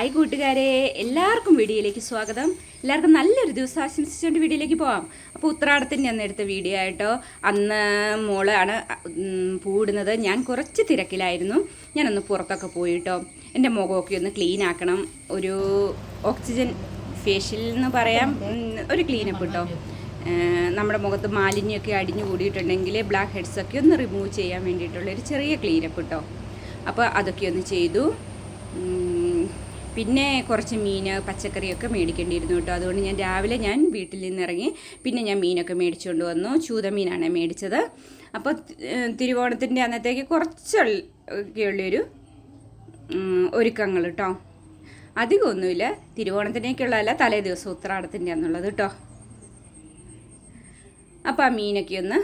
Hi കൂട്ടുകാരെ എല്ലാവർക്കും വീഡിയോയിലേക്ക് സ്വാഗതം. എല്ലാവർക്കും നല്ലൊരു ദിവസം ആശംസിച്ചുകൊണ്ട് വീഡിയോയിലേക്ക് പോവാം. അപ്പോൾ ഉത്രാടത്തിന് ഞാൻ എടുത്ത വീഡിയോ ആയിട്ടോ അന്ന് മോളാണ് പൂടുന്നത് ഞാൻ കുറച്ച് തിരക്കിലായിരുന്നു. ഞാനൊന്ന് പുറത്തൊക്കെ പോയിട്ടോ എന്റെ മുഖമൊക്കെ ഒന്ന് ക്ലീൻ ആക്കണം. ഒരു ഓക്സിജൻ ഫേഷ്യൽ എന്ന് പറയാം. ഒരു ക്ലീനപ്പ് കേട്ടോ നമ്മുടെ മുഖത്ത് മാലിന്യമൊക്കെ അടിഞ്ഞു കൂടിയിട്ടുണ്ടെങ്കിൽ ബ്ലാക്ക് ഹെഡ്സ് ഒക്കെ ഒന്ന് റിമൂവ് ചെയ്യാൻ വേണ്ടിയിട്ടുള്ള ഒരു ചെറിയ ക്ലീനപ്പ് കേട്ടോ അപ്പോൾ അതൊക്കെ ഒന്ന് ചെയ്തു. പിന്നെ കുറച്ച് മീൻ പച്ചക്കറിയൊക്കെ മേടിക്കേണ്ടിയിരുന്നു കേട്ടോ. അതുകൊണ്ട് ഞാൻ രാവിലെ ഞാൻ വീട്ടിൽ നിന്നിറങ്ങി പിന്നെ ഞാൻ മീനൊക്കെ മേടിച്ചുകൊണ്ട് വന്നു. ചൂതമീനാണ് മേടിച്ചത്. അപ്പോൾ തിരുവോണത്തിന്റെ അന്നത്തേക്ക് കുറച്ചൊക്കെയുള്ളൊരു ഒരുക്കങ്ങൾ കേട്ടോ. അധികമൊന്നുമില്ല തിരുവോണത്തിനേക്കുള്ളതല്ല തലേ ദിവസം ഉത്രാടത്തിന്റെ എന്നുള്ളത് കേട്ടോ. അപ്പോൾ ആ മീനൊക്കെ ഒന്ന്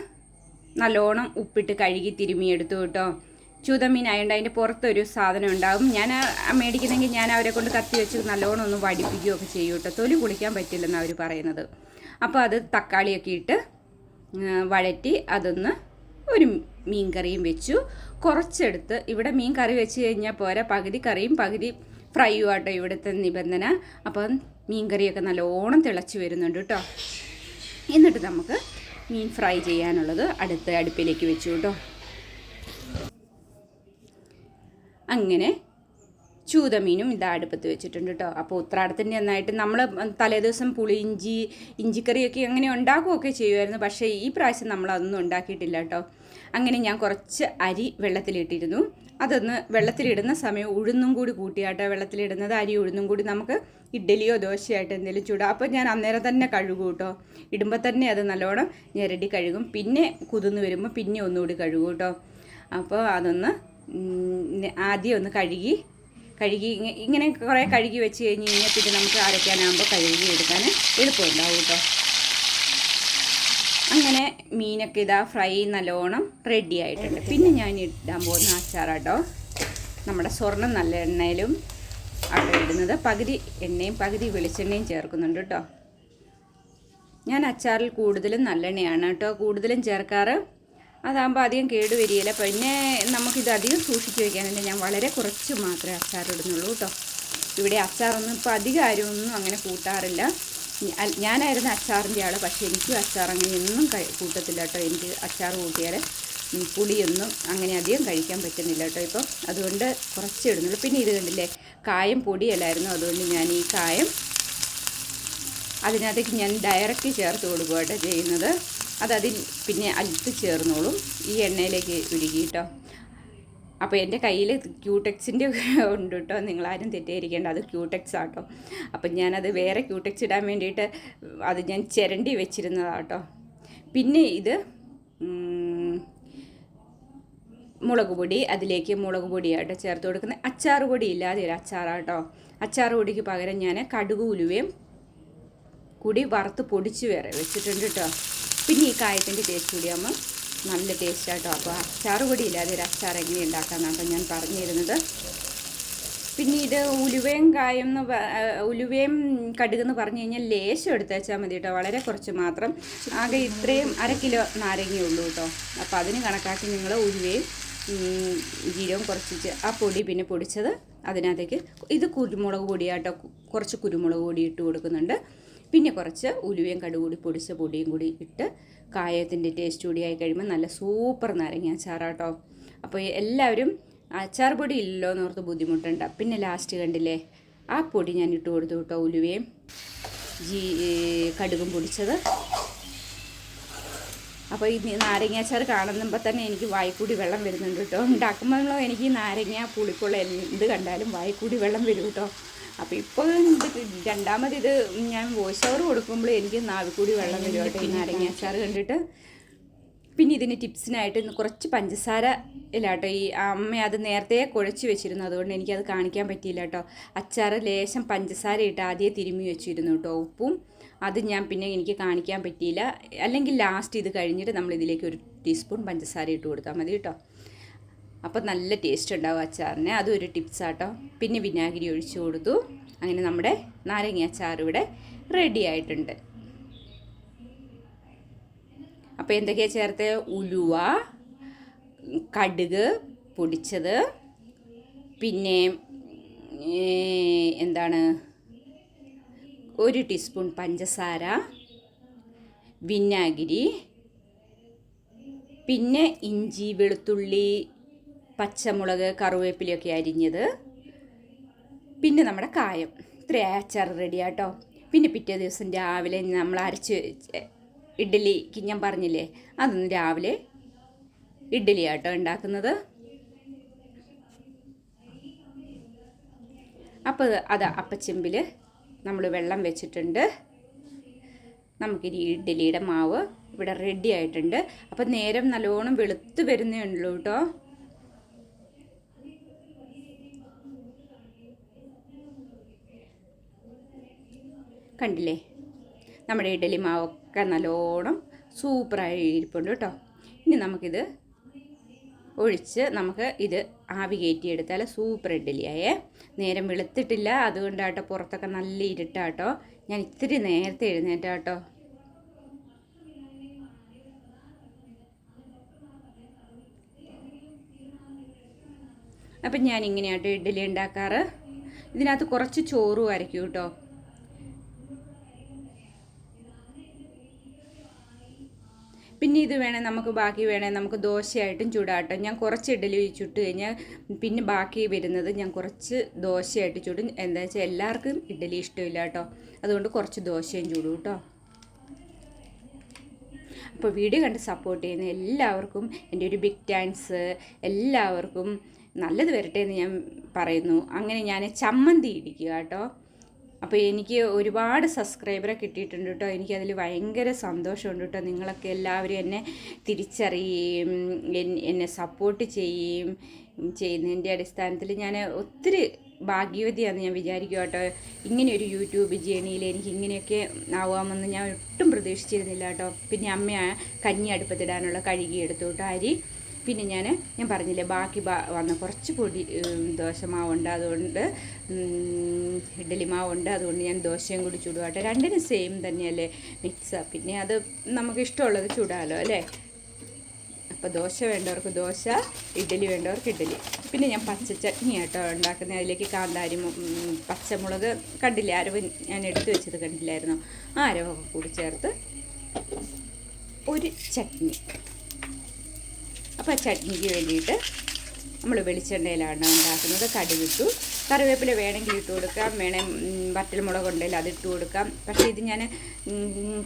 നല്ലോണം ഉപ്പിട്ട് കഴുകി തിരുമിയെടുത്തു കേട്ടോ. ചൂതമീൻ ആയതുകൊണ്ട് അതിന്റെ പുറത്തൊരു സാധനം ഉണ്ടാകും ഞാൻ മേടിക്കുന്നെങ്കിൽ ഞാൻ അവരെ കൊണ്ട് കത്തി വെച്ച് നല്ലോണം ഒന്ന് വടിപ്പിക്കുകയൊക്കെ ചെയ്യും കേട്ടോ. തൊലി കുളിക്കാൻ പറ്റില്ലെന്ന് അവർ പറയുന്നത്. അപ്പോൾ അത് തക്കാളിയൊക്കെ ഇട്ട് വഴറ്റി അതൊന്ന് ഒരു മീൻ കറിയും വെച്ചു. കുറച്ചെടുത്ത് ഇവിടെ മീൻ കറി വെച്ച് കഴിഞ്ഞാൽ പോരാ. പകുതി കറിയും പകുതി ഫ്രൈയും ആട്ടോ ഇവിടുത്തെ നിബന്ധന. അപ്പം മീൻ കറിയൊക്കെ നല്ലോണം തിളച്ച് വരുന്നുണ്ട് കേട്ടോ. എന്നിട്ട് നമുക്ക് മീൻ ഫ്രൈ ചെയ്യാനുള്ളത് അടുത്ത അടുപ്പിലേക്ക് വെച്ചു കേട്ടോ. അങ്ങനെ ചൂതമീനും ഇതാ അടുപ്പത്ത് വെച്ചിട്ടുണ്ട് കേട്ടോ അപ്പോൾ ഉത്രാടത്തിന്റെ നന്നായിട്ട് നമ്മൾ തലേദിവസം പുളിയിഞ്ചി ഇഞ്ചിക്കറിയൊക്കെ അങ്ങനെ ഉണ്ടാക്കുകയൊക്കെ ചെയ്യുമായിരുന്നു പക്ഷേ ഈ പ്രാവശ്യം നമ്മൾ അതൊന്നും ഉണ്ടാക്കിയിട്ടില്ല കേട്ടോ അങ്ങനെ ഞാൻ കുറച്ച് അരി വെള്ളത്തിലിട്ടിരുന്നു. അതൊന്ന് വെള്ളത്തിലിടുന്ന സമയം ഉഴുന്നും കൂടി കൂട്ടിയാട്ടോ വെള്ളത്തിലിടുന്നത് അരി ഉഴുന്നും കൂടി നമുക്ക് ഇഡ്ഡലിയോ ദോശയായിട്ട് എന്തെങ്കിലും ചൂടാം. അപ്പോൾ ഞാൻ അന്നേരം തന്നെ കഴുകും കേട്ടോ ഇടുമ്പോൾ തന്നെ അത് നല്ലോണം ഞെരടി കഴുകും. പിന്നെ കുതിർന്ന് വരുമ്പോൾ പിന്നെ ഒന്നുകൂടി കഴുകും കേട്ടോ അപ്പോൾ അതൊന്ന് ആദ്യം ഒന്ന് കഴുകി കഴുകി ഇങ്ങനെ കുറേ കഴുകി വെച്ച് കഴിഞ്ഞ് കഴിഞ്ഞാൽ പിന്നെ നമുക്ക് അരയ്ക്കാനാകുമ്പോൾ കഴുകി എടുക്കാൻ എളുപ്പമുണ്ടാവും കേട്ടോ അങ്ങനെ മീനൊക്കെ ഇതാ ഫ്രൈ നല്ലോണം റെഡി ആയിട്ടുണ്ട്. പിന്നെ ഞാൻ ഇടാൻ പോകുന്ന അച്ചാറാട്ടോ. നമ്മുടെ സ്വർണം നല്ല എണ്ണയിലും അവിടെ ഇടുന്നത്. പകുതി എണ്ണയും പകുതി വെളിച്ചെണ്ണയും ചേർക്കുന്നുണ്ട് കേട്ടോ ഞാൻ അച്ചാറിൽ കൂടുതലും നല്ലെണ്ണയാണ് കേട്ടോ കൂടുതലും ചേർക്കാറ് അതാകുമ്പോൾ അധികം കേടുവരികയില്ല പിന്നെ നമുക്കിത് അധികം സൂക്ഷിച്ച് വയ്ക്കാനുണ്ട് ഞാൻ വളരെ കുറച്ച് മാത്രമേ അച്ചാർ ഇടുന്നുള്ളൂ കേട്ടോ ഇവിടെ അച്ചാറൊന്നും ഇപ്പോൾ അധികം ആരുമൊന്നും അങ്ങനെ കൂട്ടാറില്ല. ഞാനായിരുന്നു അച്ചാറിന്റെ ആൾ പക്ഷേ എനിക്കും അച്ചാർ അങ്ങനെ ഒന്നും കഴി കൂട്ടത്തില്ല കേട്ടോ എനിക്ക് അച്ചാർ കൂട്ടിയാൽ പുളിയൊന്നും അങ്ങനെ അധികം കഴിക്കാൻ പറ്റുന്നില്ല കേട്ടോ ഇപ്പം. അതുകൊണ്ട് കുറച്ച് ഇടുന്നുള്ളൂ. പിന്നെ ഇത് കണ്ടില്ലേ കായം പൊടിയല്ലായിരുന്നു. അതുകൊണ്ട് ഞാൻ ഈ കായം അതിനകത്തേക്ക് ഞാൻ ഡയറക്റ്റ് ചേർത്ത് കൊടുക്കുക കേട്ടോ ചെയ്യുന്നത്. അതതിൽ പിന്നെ അല്പം ചേർന്നോളും. ഈ എണ്ണയിലേക്ക് ഉരുകിയിട്ടോ അപ്പോൾ എന്റെ കയ്യിൽ ക്യൂടെക്സിന്റെ ഉണ്ട് കേട്ടോ നിങ്ങളാരും തെറ്റിദ്ധരിക്കേണ്ട അത് ക്യൂടെക്സ് ആട്ടോ അപ്പം ഞാനത് വേറെ ക്യൂടെക്സ് ഇടാൻ വേണ്ടിയിട്ട് അത് ഞാൻ ചിരണ്ടി വെച്ചിരുന്നതാട്ടോ പിന്നെ ഇത് മുളക് പൊടി അതിലേക്ക് മുളക് പൊടിയായിട്ട് ചേർത്ത് കൊടുക്കുന്നത്. അച്ചാർ പൊടി ഇല്ലാതെ ഒരു അച്ചാറാട്ടോ. അച്ചാർ പൊടിക്ക് പകരം ഞാൻ കടുക് ഉലുവയും കൂടി വറുത്ത് പൊടിച്ച് വേറെ വെച്ചിട്ടുണ്ട് കേട്ടോ പിന്നെ ഈ കായത്തിന്റെ ടേസ്റ്റ് കൂടിയാകുമ്പോൾ നല്ല ടേസ്റ്റ് അപ്പോൾ അച്ചാർ കൂടി ഇല്ലാതെ ഒരു അച്ചാർ എങ്ങനെ ഉണ്ടാക്കാമെന്നാട്ടോ ഞാൻ പറഞ്ഞു തരുന്നത് പിന്നെ ഇത് ഉലുവയും കായം എന്ന് ഉലുവയും കടുക് ഉലുവയും കടുകെന്ന് പറഞ്ഞു കഴിഞ്ഞാൽ ലേശം എടുത്ത് വെച്ചാൽ മതി കേട്ടോ വളരെ കുറച്ച് മാത്രം. ആകെ ഇത്രയും അര കിലോ നാരങ്ങയുള്ളൂ കേട്ടോ അപ്പോൾ അതിന് കണക്കാക്കി നിങ്ങൾ ഉലുവയും ജീരവും കുറച്ചിട്ട് കുറച്ച് ആ പൊടി പിന്നെ പൊടിച്ചത് അതിനകത്തേക്ക് ഇത് കുരുമുളക് പൊടിയാട്ടോ. കുറച്ച് കുരുമുളക് പൊടി ഇട്ട് കൊടുക്കുന്നുണ്ട്. പിന്നെ കുറച്ച് ഉലുവയും കടുകൂടി കൂടി പൊടിച്ച പൊടിയും കൂടി ഇട്ട് കായത്തിന്റെ ടേസ്റ്റ് കൂടി ആയി കഴിയുമ്പോൾ നല്ല സൂപ്പർ നാരങ്ങ അച്ചാറാട്ടോ അപ്പോൾ എല്ലാവരും അച്ചാർ പൊടി ഇല്ലല്ലോ എന്ന് ഓർത്ത് ബുദ്ധിമുട്ടുണ്ട്. പിന്നെ ലാസ്റ്റ് കണ്ടില്ലേ ആ പൊടി ഞാൻ ഇട്ട് കൊടുത്തു കേട്ടോ ഉലുവയും. ജീ കടുകും പൊടിച്ചത്. അപ്പോൾ ഈ നാരങ്ങ അച്ചാർ കാണുമ്പോൾ തന്നെ എനിക്ക് വായിക്കൂടി വെള്ളം വരുന്നുണ്ട് കേട്ടോ ഉണ്ടാക്കുമ്പോഴോ എനിക്ക് നാരങ്ങ പുളിക്കുള്ള എന്ത് കണ്ടാലും വായിക്കൂടി വെള്ളം വരും കേട്ടോ അപ്പോൾ ഇപ്പോൾ ഇത് രണ്ടാമത് ഇത് ഞാൻ വോയിസ് ഓവർ കൊടുക്കുമ്പോൾ എനിക്ക് നാവിക്കൂടി വെള്ളം വരും കേട്ടോ ഈ നാരങ്ങ അച്ചാർ കണ്ടിട്ട്. പിന്നെ ഇതിന് ടിപ്സിനായിട്ട് കുറച്ച് പഞ്ചസാര ഇല്ലാട്ടോ ഈ അമ്മ അത് നേരത്തെ കുഴച്ച് വെച്ചിരുന്നു. അതുകൊണ്ട് എനിക്കത് കാണിക്കാൻ പറ്റിയില്ല കേട്ടോ. അച്ചാർ ലേശം പഞ്ചസാര ഇട്ട് ആദ്യം തിരുമ്മി വെച്ചിരുന്നു കേട്ടോ ഉപ്പും. അത് ഞാൻ പിന്നെ എനിക്ക് കാണിക്കാൻ പറ്റിയില്ല. അല്ലെങ്കിൽ ലാസ്റ്റ് ഇത് കഴിഞ്ഞിട്ട് നമ്മൾ ഇതിലേക്ക് ഒരു ടീസ്പൂൺ പഞ്ചസാര ഇട്ട് കൊടുത്താൽ മതി കേട്ടോ. അപ്പോൾ നല്ല ടേസ്റ്റ് ഉണ്ടാവും അച്ചാറിന്. അതൊരു ഒരു ടിപ്സാട്ടോ പിന്നെ വിനാഗിരി ഒഴിച്ചു കൊടുത്തു. അങ്ങനെ നമ്മുടെ നാരങ്ങ അച്ചാർ ഇവിടെ റെഡി ആയിട്ടുണ്ട്. അപ്പോൾ എന്തൊക്കെയാണ് ചേർത്ത്? ഉലുവ കടുക് പൊടിച്ചത്. പിന്നെ എന്താണ്? ഒരു ടീസ്പൂൺ പഞ്ചസാര വിനാഗിരി പിന്നെ ഇഞ്ചി വെളുത്തുള്ളി പച്ചമുളക് കറിവേപ്പിലയൊക്കെ അരിഞ്ഞത്. പിന്നെ നമ്മുടെ കായം. ഇത്രയും അച്ചാർ റെഡി ആട്ടോ. പിന്നെ പിറ്റേ ദിവസം രാവിലെ നമ്മൾ അരച്ച് ഇഡ്ഡലിക്ക് ഞാൻ പറഞ്ഞില്ലേ? അതൊന്ന് രാവിലെ ഇഡ്ഡലി ആട്ടോ ഉണ്ടാക്കുന്നത്. അപ്പോൾ അത് അപ്പച്ചെമ്പിൽ നമ്മൾ വെള്ളം വെച്ചിട്ടുണ്ട്. നമുക്കിനി ഇഡ്ഡലിയുടെ മാവ് ഇവിടെ റെഡി ആയിട്ടുണ്ട്. അപ്പം നേരം നല്ലോണം വെളുത്ത് വരുന്നേ ഉള്ളൂ കേട്ടോ. കണ്ടില്ലേ? നമ്മുടെ ഇഡലി മാവൊക്കെ നല്ലോണം സൂപ്പറായി ഇരിപ്പുണ്ട് കേട്ടോ. ഇനി നമുക്കിത് ഒഴിച്ച് നമുക്ക് ഇത് ആവി കയറ്റിയെടുത്താൽ സൂപ്പർ ഇഡ്ഡലിയായേ. നേരം വെളുത്തിട്ടില്ല അതുകൊണ്ടാട്ടോ പുറത്തൊക്കെ നല്ല ഇരുട്ടാട്ടോ. ഞാൻ ഇത്തിരി നേരത്തെ എഴുന്നേറ്റാട്ടോ അപ്പം ഞാൻ ഇങ്ങനെയാട്ടോ ഇഡ്ഡലി ഉണ്ടാക്കാറ്. ഇതിനകത്ത് കുറച്ച് ചോറും അരയ്ക്കും കേട്ടോ. പിന്നെ ഇത് വേണേൽ നമുക്ക് ബാക്കി വേണേൽ നമുക്ക് ദോശയായിട്ടും ചൂടാട്ടോ. ഞാൻ കുറച്ച് ഇഡലി ചുട്ട് കഴിഞ്ഞാൽ പിന്നെ ബാക്കി വരുന്നത് ഞാൻ കുറച്ച് ദോശയായിട്ട് ചൂടും. എന്താ വെച്ചാൽ എല്ലാവർക്കും ഇഡലി ഇഷ്ടമില്ല കേട്ടോ അതുകൊണ്ട് കുറച്ച് ദോശയും ചൂടും കേട്ടോ. അപ്പോൾ വീഡിയോ കണ്ട് സപ്പോർട്ട് ചെയ്യുന്ന എല്ലാവർക്കും എന്റെ ഒരു ബിഗ് ടാൻസ് എല്ലാവർക്കും നല്ലത് വരട്ടെ എന്ന് ഞാൻ പറയുന്നു. അങ്ങനെ ഞാൻ ചമ്മന്തി ഇടിക്കുക കേട്ടോ. അപ്പോൾ എനിക്ക് ഒരുപാട് സബ്സ്ക്രൈബറെ കിട്ടിയിട്ടുണ്ട് കേട്ടോ. എനിക്കതിൽ ഭയങ്കര സന്തോഷമുണ്ട് കേട്ടോ. നിങ്ങളൊക്കെ എല്ലാവരും എന്നെ തിരിച്ചറിയുകയും എന്നെ സപ്പോർട്ട് ചെയ്യുകയും ചെയ്യുന്നതിന്റെ അടിസ്ഥാനത്തിൽ ഞാൻ ഒത്തിരി ഭാഗ്യവതിയാണെന്ന് ഞാൻ വിചാരിക്കുക കേട്ടോ. ഇങ്ങനെ ഒരു യൂട്യൂബ് ജേണിയിൽ എനിക്ക് ഇങ്ങനെയൊക്കെ ആവാമെന്ന് ഞാൻ ഒട്ടും പ്രതീക്ഷിച്ചിരുന്നില്ല കേട്ടോ. പിന്നെ അമ്മ കഞ്ഞി അടുപ്പത്തിടാനുള്ള കഴുകിയെടുത്തു കേട്ടോ അരി. പിന്നെ ഞാൻ ഞാൻ പറഞ്ഞില്ലേ ബാക്കി വന്ന കുറച്ച് പൊടി ദോശമാവുണ്ട് അതുകൊണ്ട് ഇഡ്ഡലി മാവുണ്ട് അതുകൊണ്ട് ഞാൻ ദോശയും കൂടി ചൂടുവാട്ടെ. രണ്ടിനും സെയിം തന്നെയല്ലേ മിക്സ് പിന്നെ അത് നമുക്ക് ഇഷ്ടമുള്ളത് ചൂടാലോ അല്ലേ? അപ്പോൾ ദോശ വേണ്ടവർക്ക് ദോശ ഇഡ്ഡലി വേണ്ടവർക്ക് ഇഡ്ഡലി പിന്നെ ഞാൻ പച്ച ചട്നി ആട്ടോ ഉണ്ടാക്കുന്നത്. അതിലേക്ക് കാന്താരി പച്ചമുളക് കണ്ടില്ല? അരവ് ഞാൻ എടുത്തു വെച്ചത് കണ്ടില്ലായിരുന്നു? ആ അരവൊക്കെ കൂടി ചേർത്ത് ഒരു ചട്നി. അപ്പോൾ ചട്നിക്ക് വേണ്ടിയിട്ട് നമ്മൾ വെളിച്ചെണ്ണയിലാണ് ഉണ്ടാക്കുന്നത്. കടുകിട്ടു. കറിവേപ്പില വേണമെങ്കിൽ ഇട്ട് കൊടുക്കാം. വേണേ വറ്റൽമുളക് ഉണ്ടെങ്കിൽ അത് ഇട്ട് കൊടുക്കാം. പക്ഷേ ഇത് ഞാൻ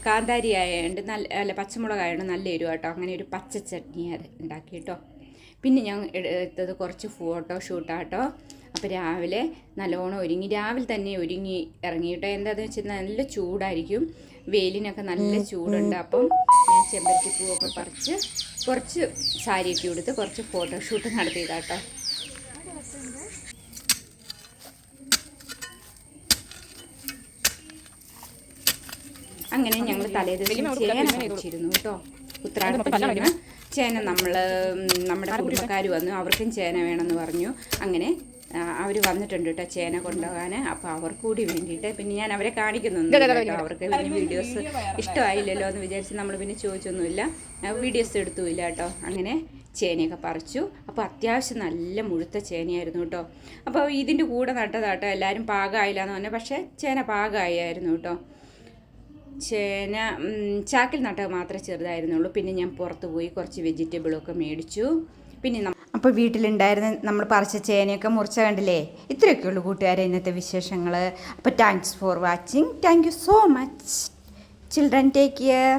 കാന്താരി ആയതുകൊണ്ട് നല്ല അല്ല പച്ചമുളകായതുകൊണ്ട് നല്ല എരിവ് കേട്ടോ അങ്ങനെ ഒരു പച്ച ചട്നി ഉണ്ടാക്കി കേട്ടോ പിന്നെ ഞാൻ എടുത്തത് കുറച്ച് ഫോട്ടോ ഷൂട്ടാട്ടോ അപ്പോൾ രാവിലെ നല്ലോണം ഒരുങ്ങി രാവിലെ തന്നെ ഒരുങ്ങി ഇറങ്ങി കേട്ടോ എന്താണെന്ന് വെച്ചാൽ നല്ല ചൂടായിരിക്കും. വെയിലിനൊക്കെ നല്ല ചൂടുണ്ട്. അപ്പം ഞാൻ ചെമ്പരത്തി പൂവൊക്കെ പറിച്ച് കുറച്ച് സാരിയൊക്കെ എടുത്ത് കുറച്ച് ഫോട്ടോഷൂട്ട് നടത്തിയതാട്ടോ. അങ്ങനെ ഞങ്ങൾ തലേ ദിവസം ചേന വെച്ചിരുന്നു കേട്ടോ. ഉത്തരാടത്തിന് ചേന നമ്മൾ നമ്മുടെ കുടുംബക്കാർ വന്നു. അവർക്കും ചേന വേണമെന്ന് പറഞ്ഞു. അങ്ങനെ അവർ വന്നിട്ടുണ്ട് കേട്ടോ ചേന കൊണ്ടുപോകാൻ അപ്പോൾ അവർക്ക് കൂടി വേണ്ടിയിട്ട് പിന്നെ ഞാൻ അവരെ കാണിക്കുന്നുണ്ട് കേട്ടോ. അവർക്ക് പിന്നെ വീഡിയോസ് ഇഷ്ടമായില്ലല്ലോ എന്ന് വിചാരിച്ച് നമ്മൾ പിന്നെ ചോദിച്ചൊന്നുമില്ല. വീഡിയോസ് എടുത്തുമില്ല കേട്ടോ. അങ്ങനെ ചേനയൊക്കെ പറിച്ചു. അപ്പോൾ അത്യാവശ്യം നല്ല മുഴുത്ത ചേനയായിരുന്നു കേട്ടോ. അപ്പോൾ ഇതിന്റെ കൂടെ നട്ടതാട്ടോ എല്ലാവരും പാകമായില്ല എന്ന് പറഞ്ഞാൽ പക്ഷേ ചേന പാകമായിരുന്നു കേട്ടോ. ചേന ചാക്കിൽ നട്ടത് മാത്രമേ ചെറുതായിരുന്നുള്ളൂ. പിന്നെ ഞാൻ പുറത്ത് പോയി കുറച്ച് വെജിറ്റബിളൊക്കെ മേടിച്ചു. പിന്നെ അപ്പോൾ വീട്ടിലുണ്ടായിരുന്ന നമ്മൾ പറിച്ച ചേനയൊക്കെ മുറിച്ച കണ്ടില്ലേ? ഇത്രയൊക്കെ ഉള്ളൂ കൂട്ടുകാരെ ഇന്നത്തെ വിശേഷങ്ങൾ അപ്പോൾ thanks for watching thank you so much children take care